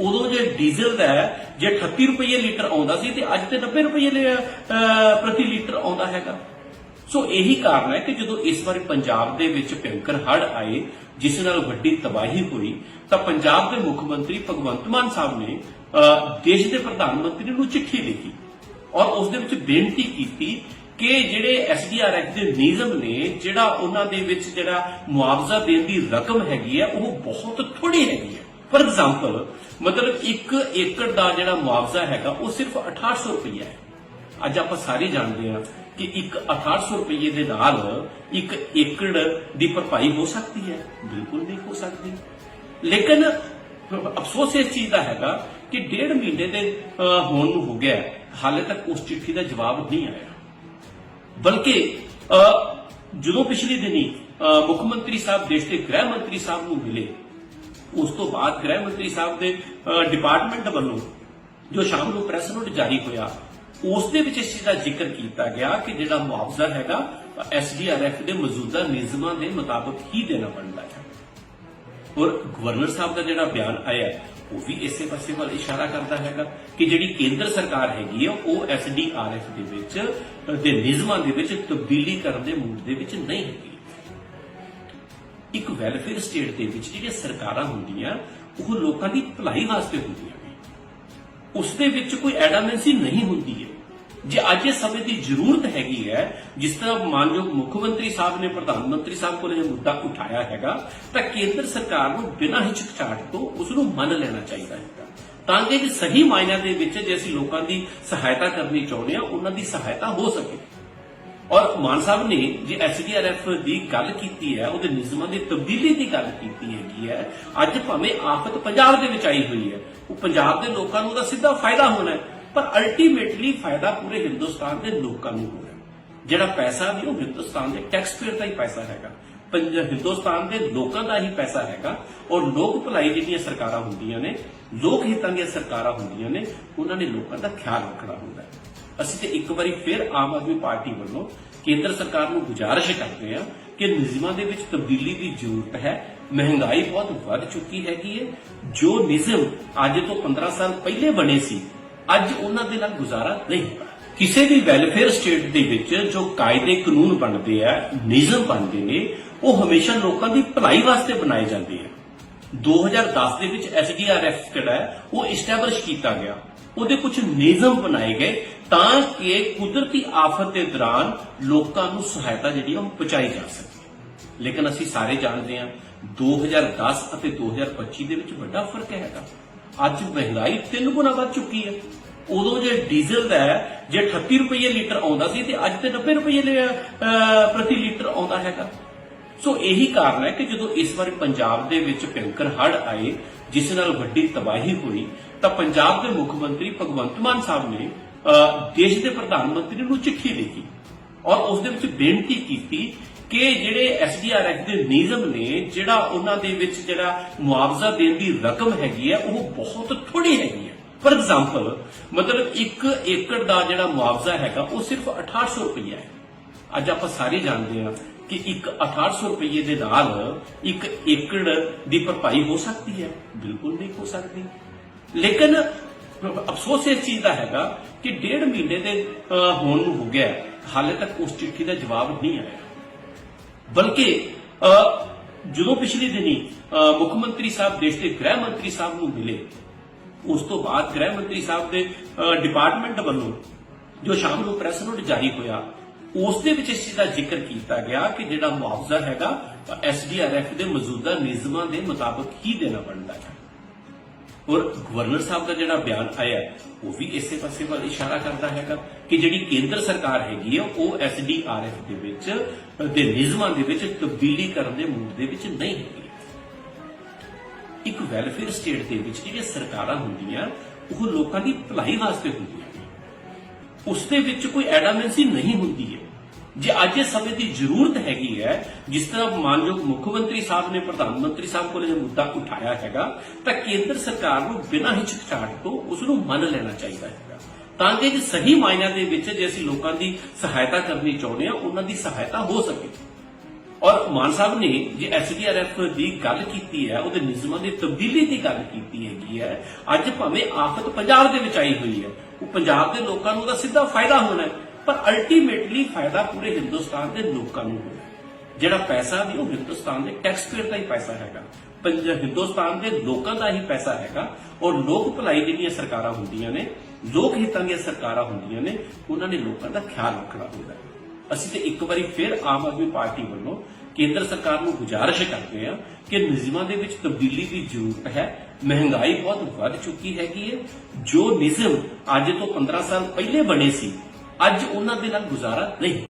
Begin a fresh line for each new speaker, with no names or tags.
ਉਦੋਂ ਜੇ ਡੀਜ਼ਲ ਦਾ ਜੇ 38 ਰੁਪਏ ਲੀਟਰ ਆਉਂਦਾ ਸੀ ਤੇ ਅੱਜ ਤੇ 90 ਰੁਪਏ ਪ੍ਰਤੀ ਲੀਟਰ ਆਉਂਦਾ ਹੈਗਾ। ਸੋ ਇਹੀ ਕਾਰਨ ਹੈ ਕਿ ਜਦੋਂ ਇਸ ਵਾਰੀ ਪੰਜਾਬ ਦੇ ਵਿੱਚ ਭਿਅੰਕਰ ਹੜ ਆਏ, ਜਿਸ ਨਾਲ ਵੱਡੀ ਤਬਾਹੀ ਹੋਈ, ਤਾਂ ਪੰਜਾਬ ਦੇ ਮੁੱਖ ਮੰਤਰੀ ਭਗਵੰਤ ਮਾਨ ਸਾਹਿਬ ਨੇ ਦੇਸ਼ ਦੇ ਪ੍ਰਧਾਨ ਮੰਤਰੀ ਨੂੰ ਚਿੱਠੀ ਲਿਖੀ ਔਰ ਉਸ ਦੇ ਵਿੱਚ ਬੇਨਤੀ ਕੀਤੀ ਕਿ ਜਿਹੜੇ ਐਸਡੀਆਰਐਫ ਦੇ ਨਿਯਮ ਨੇ, ਜਿਹੜਾ ਉਹਨਾਂ ਦੇ ਵਿੱਚ ਜਿਹੜਾ ਮੁਆਵਜ਼ਾ ਦੇਣ ਦੀ ਰਕਮ ਹੈਗੀ ਹੈ, ਉਹ ਬਹੁਤ ਥੋੜੀ ਹੈਗੀ ਹੈ। ਫॉर ਐਗਜ਼ਾਮਪਲ ਮਤਲਬ 1 ਏਕੜ ਦਾ ਜਿਹੜਾ ਮੁਆਵਜ਼ਾ ਹੈਗਾ, ਉਹ ਸਿਰਫ 6800 ਰੁਪਏ ਹੈ। ਅੱਜ ਆਪਾਂ ਸਾਰੇ ਜਾਣਦੇ ਹਾਂ ਕਿ ਇੱਕ 6800 ਰੁਪਏ ਦੇ ਨਾਲ ਇੱਕ ਏਕੜ ਦੀ ਭਰਪਾਈ ਹੋ ਸਕਦੀ ਹੈ। ਬਿਲਕੁਲ ਨਹੀਂ ਹੋ ਸਕਦੀ। ਲੇਕਿਨ ਅਫਸੋਸ ਇਸ ਚੀਜ਼ ਦਾ ਹੈਗਾ ਕਿ ਡੇਢ ਮਹੀਨੇ ਦੇ ਹੋਣ ਨੂੰ ਹੋ ਗਿਆ ਹਾਲੇ ਤੱਕ ਉਸ ਚਿੱਠੀ ਦਾ ਜਵਾਬ ਨਹੀਂ ਆਇਆ। ਬਲਕਿ ਜਦੋਂ ਪਿਛਲੇ ਦਿਨੀ ਮੁੱਖ ਮੰਤਰੀ ਸਾਹਿਬ, ਦੇਸ਼ ਦੇ ਗ੍ਰਹਿ ਮੰਤਰੀ ਸਾਹਿਬ ਨੂੰ ਮਿਲੇ ਉਸ ਤੋਂ ਬਾਅਦ ਗ੍ਰਹਿ ਮੰਤਰੀ ਸਾਹਿਬ ਦੇ ਡਿਪਾਰਟਮੈਂਟ ਵੱਲੋਂ ਜੋ ਸ਼ਾਮ ਨੂੰ ਪ੍ਰੈਸ ਨੋਟ ਜਾਰੀ ਹੋਇਆ ਉਸ ਦੇ ਵਿੱਚ ਇਸ ਚੀਜ਼ ਦਾ ਜ਼ਿਕਰ ਕੀਤਾ ਗਿਆ ਕਿ ਜਿਹੜਾ ਮੁਆਵਜ਼ਾ ਹੈਗਾ ਐਸਡੀਆਰਐਫ ਦੇ ਮੌਜੂਦਾ ਨਿਯਮਾਂ ਦੇ ਮੁਤਾਬਕ ਹੀ ਦੇਣਾ ਬਣਦਾ ਹੈ। ਔਰ ਗਵਰਨਰ ਸਾਹਿਬ ਦਾ ਜਿਹੜਾ ਬਿਆਨ ਆਇਆ ਉਹ ਵੀ ਇਸੇ ਪਾਸੇ ਵੱਲ ਇਸ਼ਾਰਾ ਕਰਦਾ ਹੈਗਾ ਕਿ ਜਿਹੜੀ ਕੇਂਦਰ ਸਰਕਾਰ ਹੈਗੀ ਹੈ ਉਹ ਐਸਡੀਆਰਐਫ ਦੇ ਵਿੱਚ ਅ, ਦੇ ਨਿਯਮਾਂ ਦੇ ਵਿੱਚ ਤਬਦੀਲੀ ਕਰਨ ਦੇ ਮੂਡ ਦੇ ਵਿੱਚ ਨਹੀਂ ਹੈਗੀ। ਇੱਕ ਵੈਲਫੇਅਰ ਸਟੇਟ ਦੇ ਵਿੱਚ ਜਿਹੜੀਆਂ ਸਰਕਾਰਾਂ ਹੁੰਦੀਆਂ, ਉਹ ਲੋਕਾਂ ਦੀ ਭਲਾਈ ਵਾਸਤੇ ਹੁੰਦੀਆਂ ਨੇ। ਉਸ ਦੇ ਵਿੱਚ ਕੋਈ ਐਡਾਮੈਂਸੀ ਨਹੀਂ ਹੁੰਦੀ ਹੈ। ਜੇ ਅੱਜ ਇਸ ਸਮੇਂ ਦੀ ਜ਼ਰੂਰਤ ਹੈਗੀ ਹੈ, ਜਿਸ ਤਰ੍ਹਾਂ ਮਾਨਯੋਗ ਮੁੱਖ ਮੰਤਰੀ ਸਾਹਿਬ ਨੇ, ਪ੍ਰਧਾਨ ਮੰਤਰੀ ਸਾਹਿਬ ਕੋਲ ਇਹ ਮੁੱਦਾ ਉਠਾਇਆ ਹੈਗਾ, ਤਾਂ ਕੇਂਦਰ ਸਰਕਾਰ ਨੂੰ ਬਿਨਾਂ ਹਿਚਕਚਾਹਟ ਤੋਂ ਉਸ ਨੂੰ ਮੰਨ ਲੈਣਾ ਚਾਹੀਦਾ ਹੈਗਾ ਤਾਂ ਕਿ ਜੇ ਸਹੀ ਮਾਇਨਿਆਂ ਦੇ ਵਿੱਚ ਜੇ ਅਸੀਂ ਲੋਕਾਂ ਦੀ ਸਹਾਇਤਾ ਕਰਨੀ ਚਾਹੁੰਦੇ ਹਾਂ, ਉਹਨਾਂ ਦੀ ਸਹਾਇਤਾ ਹੋ ਸਕੇ। ਔਰ ਮਾਨ ਸਾਹਿਬ ਨੇ ਜੇ ਐਸਡੀਆਰਐਫ ਦੀ ਗੱਲ ਕੀਤੀ ਹੈ, ਉਹਦੇ ਨਿਯਮਾਂ ਦੀ ਤਬਦੀਲੀ ਦੀ ਗੱਲ ਕੀਤੀ ਹੈਗੀ ਹੈ, ਅੱਜ ਭਾਵੇਂ ਆਫਤ ਪੰਜਾਬ ਦੇ ਵਿੱਚ ਆਈ ਹੋਈ ਹੈ, ਉਹ ਪੰਜਾਬ ਦੇ ਲੋਕਾਂ ਨੂੰ ਤਾਂ ਸਿੱਧਾ ਫਾਇਦਾ ਹੋਣਾ ਹੈ, ਪਰ ਅਲਟੀਮੇਟਲੀ ਫਾਇਦਾ ਪੂਰੇ ਹਿੰਦੁਸਤਾਨ ਦੇ ਲੋਕਾਂ ਨੂੰ ਹੋਣਾ ਜਿਹੜਾ ਪੈਸਾ ਵੀ ਉਹ ਹਿੰਦੁਸਤਾਨ ਦੇ ਟੈਕਸ ਪੇਅਰ ਦਾ ਹੀ ਪੈਸਾ ਹੈਗਾ। ਪੰਜ, ਹਿੰਦੁਸਤਾਨ ਦੇ ਲੋਕਾਂ ਦਾ ਹੀ ਪੈਸਾ ਹੈਗਾ। ਔਰ ਲੋਕ ਭਲਾਈ ਜਿਹੜੀਆਂ ਸਰਕਾਰਾਂ ਹੁੰਦੀਆਂ ਨੇ, ਲੋਕ ਹਿੱਤਾਂ ਦੀਆਂ ਸਰਕਾਰਾਂ ਹੁੰਦੀਆਂ ਨੇ, ਉਹਨਾਂ ਨੇ ਲੋਕਾਂ ਦਾ ਖਿਆਲ ਰੱਖਣਾ ਹੁੰਦਾ ਹੈ। ਅਸੀਂ ਤੇ ਇੱਕ ਵਾਰੀ ਫਿਰ ਆਮ ਆਦਮੀ ਪਾਰਟੀ ਵੱਲੋਂ ਕੇਂਦਰ ਸਰਕਾਰ ਨੂੰ ਗੁਜ਼ਾਰਿਸ਼ ਕਰਦੇ ਹਾਂ ਕਿ ਨਿਯਮਾਂ ਦੇ ਵਿੱਚ ਤਬਦੀਲੀ ਦੀ ਜ਼ਰੂਰਤ ਹੈ। ਮਹਿੰਗਾਈ ਬਹੁਤ ਵੱਧ ਚੁੱਕੀ ਹੈਗੀ ਹੈ। ਜੋ ਨਿਯਮ ਅੱਜ ਤੋਂ 15 ਸਾਲ ਪਹਿਲੇ ਬਣੇ ਸੀ, ਅੱਜ ਉਹਨਾਂ ਦੇ ਨਾਲ ਗੁਜ਼ਾਰਾ ਨਹੀਂ। ਕਿਸੇ ਵੀ ਵੈਲਫੇਅਰ ਸਟੇਟ ਦੇ ਵਿੱਚ ਜੋ ਕਾਇਦੇ ਕਾਨੂੰਨ ਬਣਦੇ ਆ, ਨਿਯਮ ਬਣਦੇ ਨੇ, ਉਹ ਹਮੇਸ਼ਾ ਲੋਕਾਂ ਦੀ ਭਲਾਈ ਵਾਸਤੇ ਬਣਾਏ ਜਾਂਦੇ ਆ। 2010 ਦੇ ਵਿੱਚ ਐਸਡੀਆਰਐਫ ਜਿਹੜਾ ਉਹ ਇਸਟੈਬਲਿਸ਼ ਕੀਤਾ ਗਿਆ। ਉਹਦੇ ਕੁਝ ਨਿਯਮ ਬਣਾਏ ਗਏ ਤਾਂ ਕਿ ਕੁਦਰਤੀ ਆਫਤ ਦੇ ਦੌਰਾਨ ਲੋਕਾਂ ਨੂੰ ਸਹਾਇਤਾ ਜਿਹੜੀ ਉਹ ਪਹੁੰਚਾਈ ਜਾ ਸਕੇ। ਲੇਕਿਨ ਅਸੀਂ ਸਾਰੇ ਜਾਣਦੇ ਹਾਂ 2010 ਅਤੇ 2025 ਦੇ ਵਿੱਚ ਵੱਡਾ ਫ਼ਰਕ ਹੈਗਾ। ਅੱਜ ਮਹਿੰਗਾਈ ਤਿੰਨ ਗੁਣਾ ਵੱਧ ਚੁੱਕੀ ਹੈ। ਉਦੋਂ ਜੇ ਡੀਜ਼ਲ ਦਾ ਜੇ 38 ਰੁਪਏ ਲੀਟਰ ਆਉਂਦਾ ਸੀ ਤੇ ਅੱਜ ਤੇ 90 ਰੁਪਏ ਪ੍ਰਤੀ ਲੀਟਰ ਆਉਂਦਾ ਹੈਗਾ। ਸੋ ਇਹੀ ਕਾਰਨ ਹੈ ਕਿ ਜਦੋਂ ਇਸ ਵਾਰੀ ਪੰਜਾਬ ਦੇ ਵਿੱਚ ਭਿਅੰਕਰ ਹੜ ਆਏ, ਜਿਸ ਨਾਲ ਵੱਡੀ ਤਬਾਹੀ ਹੋਈ, ਤਾਂ ਪੰਜਾਬ ਦੇ ਮੁੱਖ ਮੰਤਰੀ ਭਗਵੰਤ ਮਾਨ ਸਾਹਿਬ ਨੇ ਦੇਸ਼ ਦੇ ਪ੍ਰਧਾਨ ਮੰਤਰੀ ਨੂੰ ਚਿੱਠੀ ਲਿਖੀ ਔਰ ਉਸ ਦੇ ਵਿੱਚ ਬੇਨਤੀ ਕੀਤੀ ਕਿ ਜਿਹੜੇ ਐਸਡੀਆਰਐਫ ਦੇ ਨਿਯਮ ਨੇ, ਜਿਹੜਾ ਉਹਨਾਂ ਦੇ ਵਿੱਚ ਜਿਹੜਾ ਮੁਆਵਜ਼ਾ ਦੇਣ ਦੀ ਰਕਮ ਹੈਗੀ ਹੈ, ਉਹ ਬਹੁਤ ਥੋੜੀ ਹੈਗੀ ਹੈ। ਫॉर ਐਗਜ਼ਾਮਪਲ ਮਤਲਬ 1 ਏਕੜ ਦਾ ਜਿਹੜਾ ਮੁਆਵਜ਼ਾ ਹੈਗਾ, ਉਹ ਸਿਰਫ 6800 ਰੁਪਏ ਹੈ। ਅੱਜ ਆਪਾਂ ਸਾਰੇ ਜਾਣਦੇ ਹਾਂ ਕਿ ਇੱਕ 6800 ਰੁਪਏ ਦੇ ਨਾਲ ਇੱਕ ਏਕੜ ਦੀ ਭਰਪਾਈ ਹੋ ਸਕਦੀ ਹੈ। ਬਿਲਕੁਲ ਨਹੀਂ ਹੋ ਸਕਦੀ। ਲੇਕਿਨ ਅਫਸੋਸ ਇਸ ਚੀਜ਼ ਦਾ ਹੈਗਾ ਕਿ ਡੇਢ ਮਹੀਨੇ ਦੇ ਹੋਣ ਨੂੰ ਹੋ ਗਿਆ ਹਾਲੇ ਤੱਕ ਉਸ ਚਿੱਠੀ ਦਾ ਜਵਾਬ ਨਹੀਂ ਆਇਆ। ਬਲਕਿ ਜਦੋਂ ਪਿਛਲੇ ਦਿਨੀ ਮੁੱਖ ਮੰਤਰੀ ਸਾਹਿਬ ਦੇਸ਼ ਦੇ ਗ੍ਰਹਿ ਮੰਤਰੀ ਸਾਹਿਬ ਨੂੰ ਮਿਲੇ, ਉਸ ਤੋਂ ਬਾਅਦ ਗ੍ਰਹਿ ਮੰਤਰੀ ਸਾਹਿਬ ਦੇ ਡਿਪਾਰਟਮੈਂਟ ਵੱਲੋਂ ਜੋ ਸ਼ਾਮ ਨੂੰ ਪ੍ਰੈਸ ਨੋਟ ਜਾਰੀ ਹੋਇਆ, ਉਸ ਦੇ ਵਿੱਚ ਇਸ ਚੀਜ਼ ਦਾ ਜ਼ਿਕਰ ਕੀਤਾ ਗਿਆ ਕਿ ਜਿਹੜਾ ਮੁਆਵਜ਼ਾ ਹੈਗਾ ਐਸਡੀਆਰਐਫ ਦੇ ਮੌਜੂਦਾ ਨਿਯਮਾਂ ਦੇ ਮੁਤਾਬਕ ਹੀ ਦੇਣਾ ਬਣਦਾ ਹੈ। ਔਰ ਗਵਰਨਰ ਸਾਹਿਬ ਦਾ ਜਿਹੜਾ ਬਿਆਨ ਆਇਆ, ਉਹ ਵੀ ਇਸੇ ਪਾਸੇ ਵੱਲ ਇਸ਼ਾਰਾ ਕਰਦਾ ਹੈਗਾ ਕਿ ਜਿਹੜੀ ਕੇਂਦਰ ਸਰਕਾਰ ਹੈਗੀ ਹੈ ਉਹ ਐਸਡੀਆਰਐਫ ਦੇ ਵਿੱਚ, ਦੇ ਨਿਯਮਾਂ ਦੇ ਵਿੱਚ ਤਬਦੀਲੀ ਕਰਨ ਦੇ ਮੂਡ ਦੇ ਵਿੱਚ ਨਹੀਂ ਹੈਗੀ। ਇੱਕ ਵੈਲਫੇਅਰ ਸਟੇਟ ਦੇ ਵਿੱਚ ਜਿਹੜੀਆਂ ਸਰਕਾਰਾਂ ਹੁੰਦੀਆਂ, ਉਹ ਲੋਕਾਂ ਦੀ ਭਲਾਈ ਵਾਸਤੇ ਹੁੰਦੀਆਂ ਨੇ। ਉਸ ਦੇ ਵਿੱਚ ਕੋਈ ਐਡਾਮੈਂਸੀ ਨਹੀਂ ਹੁੰਦੀ ਹੈ। ਜੇ ਅੱਜ ਇਸ ਸਮੇਂ ਦੀ ਜ਼ਰੂਰਤ ਹੈਗੀ ਹੈ, ਜਿਸ ਤਰ੍ਹਾਂ ਮਾਨਯੋਗ ਮੁੱਖ ਮੰਤਰੀ ਸਾਹਿਬ ਨੇ, ਪ੍ਰਧਾਨ ਮੰਤਰੀ ਸਾਹਿਬ ਕੋਲ ਇਹ ਮੁੱਦਾ ਉਠਾਇਆ ਹੈਗਾ, ਤਾਂ ਕੇਂਦਰ ਸਰਕਾਰ ਨੂੰ ਬਿਨਾਂ ਹਿਚਕਚਾਹਟ ਤੋਂ ਉਸ ਨੂੰ ਮੰਨ ਲੈਣਾ ਚਾਹੀਦਾ ਹੈਗਾ। ਤਾਂ ਕਿ ਜੇ ਸਹੀ ਮਾਇਨਿਆਂ ਦੇ ਵਿੱਚ ਜੇ ਅਸੀਂ ਲੋਕਾਂ ਦੀ ਸਹਾਇਤਾ ਕਰਨੀ ਚਾਹੁੰਦੇ ਹਾਂ, ਉਹਨਾਂ ਦੀ ਸਹਾਇਤਾ ਹੋ ਸਕੇ। ਔਰ ਮਾਨ ਸਾਹਿਬ ਨੇ ਜੇ ਐਸਡੀਆਰਐਫ ਦੀ ਗੱਲ ਕੀਤੀ ਹੈ, ਉਹਦੇ ਨਿਯਮਾਂ ਦੀ ਤਬਦੀਲੀ ਦੀ ਗੱਲ ਕੀਤੀ ਹੈਗੀ ਹੈ, ਅੱਜ ਭਾਵੇਂ ਆਫਤ ਪੰਜਾਬ ਦੇ ਵਿੱਚ ਆਈ ਹੋਈ ਹੈ, ਉਹ ਪੰਜਾਬ ਦੇ ਲੋਕਾਂ ਨੂੰ ਉਹਦਾ ਸਿੱਧਾ ਫਾਇਦਾ ਹੋਣਾ ਹੈ। ਪਰ ਅਲਟੀਮੇਟਲੀ ਫਾਇਦਾ ਪੂਰੇ ਹਿੰਦੁਸਤਾਨ ਦੇ ਲੋਕਾਂ ਨੂੰ ਹੋਣਾ ਜਿਹੜਾ ਪੈਸਾ ਵੀ ਉਹ ਹਿੰਦੁਸਤਾਨ ਦੇ ਟੈਕਸ ਪੇਅਰ ਦਾ ਹੀ ਪੈਸਾ ਹੈਗਾ। ਪੰਜ ਹਿੰਦੁਸਤਾਨ ਦੇ ਲੋਕਾਂ ਦਾ ਹੀ ਪੈਸਾ ਹੈਗਾ। ਔਰ ਲੋਕ ਭਲਾਈ ਜਿਹੜੀਆਂ ਸਰਕਾਰਾਂ ਹੁੰਦੀਆਂ ਨੇ, ਲੋਕ ਹਿੱਤਾਂ ਦੀਆਂ ਸਰਕਾਰਾਂ ਹੁੰਦੀਆਂ ਨੇ, ਉਹਨਾਂ ਨੇ ਲੋਕਾਂ ਦਾ ਖਿਆਲ ਰੱਖਣਾ ਹੁੰਦਾ ਅਸੀਂ ਤੇ ਇੱਕ ਵਾਰੀ ਫਿਰ ਆਮ ਆਦਮੀ ਪਾਰਟੀ ਵੱਲੋਂ ਕੇਂਦਰ ਸਰਕਾਰ ਨੂੰ ਗੁਜ਼ਾਰਿਸ਼ ਕਰਦੇ ਹਾਂ ਕਿ ਨਿਯਮਾਂ ਦੇ ਵਿੱਚ ਤਬਦੀਲੀ ਦੀ ਜ਼ਰੂਰਤ ਹੈ। ਮਹਿੰਗਾਈ ਬਹੁਤ ਵੱਧ ਚੁੱਕੀ ਹੈਗੀ ਹੈ। ਜੋ ਨਿਯਮ ਅੱਜ ਤੋਂ 15 ਸਾਲ ਪਹਿਲੇ ਬਣੇ ਸੀ ਅੱਜ ਉਹਨਾਂ ਦੇ ਨਾਲ ਗੁਜ਼ਾਰਾ ਨਹੀਂ